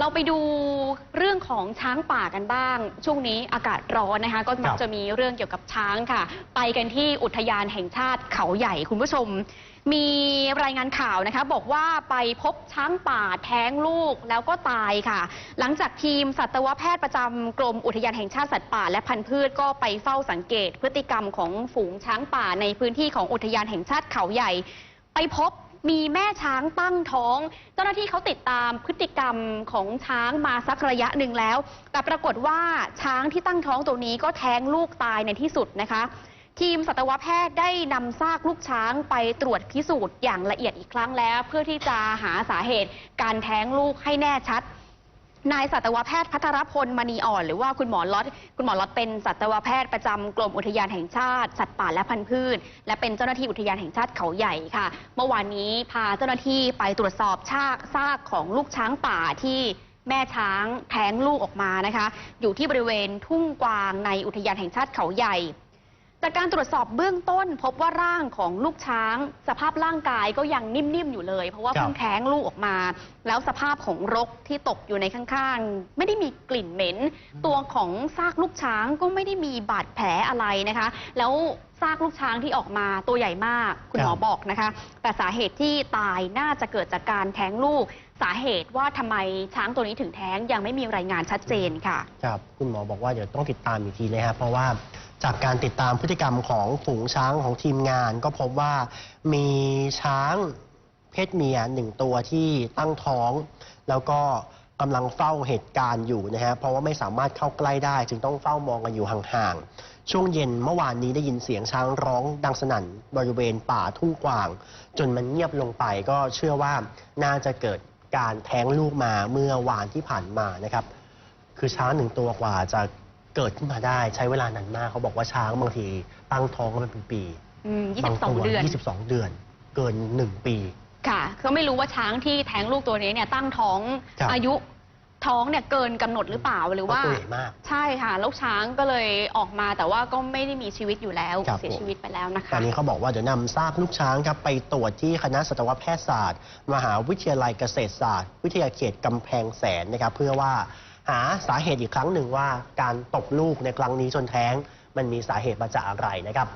เราไปดูเรื่องของช้างป่ากันบ้าง ช่วงนี้อากาศร้อนนะคะ ก็มักครับจะมีเรื่องเกี่ยวกับช้างค่ะ ไปกันที่อุทยานแห่งชาติเขาใหญ่คุณผู้ชม มีรายงานข่าวนะคะ บอกว่าไปพบช้างป่าแท้งลูกแล้วก็ตายค่ะ หลังจากทีมสัตวแพทย์ประจำกรมอุทยานแห่งชาติสัตว์ป่าและพันธุ์พืชก็ไปเฝ้าสังเกต พฤติกรรมของฝูงช้างป่าในพื้นที่ของอุทยานแห่งชาติเขาใหญ่ ไปพบ มีแม่ช้างตั้งท้อง เจ้าหน้าที่เขาติดตามพฤติกรรมของช้างมาสักระยะหนึ่งแล้ว แต่ปรากฏว่าช้างที่ตั้งท้องตัวนี้ก็แท้งลูกตายในที่สุดนะคะ ทีมสัตวแพทย์ได้นำซากลูกช้างไปตรวจพิสูจน์อย่างละเอียดอีกครั้งแล้ว เพื่อที่จะหาสาเหตุการแท้งลูกให้แน่ชัด นายสัตวแพทย์พัทรพลมณีอ่อน หรือว่าคุณหมอล็อตคุณหมอล็อตเป็นสัตวแพทย์ประจำกรมอุทยานแห่งชาติ สัตว์ป่าและพันธุ์พืช และเป็นเจ้าหน้าที่อุทยานแห่งชาติเขาใหญ่ค่ะ เมื่อวานนี้พาเจ้าหน้าที่ไปตรวจสอบชากซากของลูกช้างป่าที่แม่ช้างแท้งลูกออกมานะคะ อยู่ที่บริเวณทุ่งกวางในอุทยานแห่งชาติเขาใหญ่ จากการตรวจสอบเบื้องต้นพบว่าร่างของลูกช้าง สภาพร่างกายก็ยังนิ่มๆอยู่เลย เพราะว่าครับเพิ่งแท้งลูกออกมา แล้วสภาพของรกที่ตกอยู่ในข้างๆ ไม่ได้มีกลิ่นเหม็น ตัวของซากลูกช้างก็ไม่ได้มีบาดแผลอะไรนะคะ แล้วซากลูกช้างที่ออกมาตัวใหญ่มากคุณหมอครับบอกนะคะ แต่สาเหตุที่ตายน่าจะเกิดจากการแท้งลูก สาเหตุว่าทำไมช้างตัวนี้ถึงแท้งยังไม่มีรายงานชัดเจนค่ะครับคุณหมอบอกว่าเดี๋ยวต้องติดตามอีกทีเลยครับเพราะว่า จากการติดตามพฤติกรรมของฝูงช้างของทีมงาน ก็พบว่ามีช้างเพศเมียหนึ่งตัวที่ตั้งท้อง แล้วก็กำลังเฝ้าเหตุการณ์อยู่นะฮะเพราะว่าไม่สามารถเข้าใกล้ได้ จึงต้องเฝ้ามองกันอยู่ห่างๆช่วงเย็นเมื่อวานนี้ได้ยินเสียงช้างร้องดังสนั่นบริเวณป่าทุ่งกวาง จนมันเงียบลงไปก็เชื่อว่าน่าจะเกิดการแท้งลูกมาเมื่อวานที่ผ่านมานะครับ คือช้างหนึ่งตัวกว่าจะ เกิดขึ้นมาได้ใช้เวลานานมากเขาบอกว่าช้างบางทีตั้งท้องกันเป็นปีอืมบางตัว22 เดือน 22 เดือน เกิน 1 ปี ค่ะก็ไม่รู้ว่าช้างที่แท้งลูกตัวนี้เนี่ยตั้งท้องครับ อายุท้องเนี่ยเกินกำหนดหรือเปล่าหรือว่าเพราะตัวใหญ่มาก ใช่ค่ะลูกช้างก็เลยออกมาแต่ว่าก็ไม่ได้มีชีวิตอยู่แล้วครับ เสียชีวิตไปแล้วนะตอคะนนี้เขาบอกว่าเดี๋ยวนำซากลูกช้างครับไปตรวจที่คณะสัตวแพทยศาสตร์ มหาวิทยาลัยเกษตรศาสตร์ วิทยาเขตกำแพงแสนนะครับเพื่อว่า หาสาเหตุอีกครั้งหนึ่งว่าการตกลูกในครั้งนี้จนแท้งมันมีสาเหตุมาจากอะไรนะครับ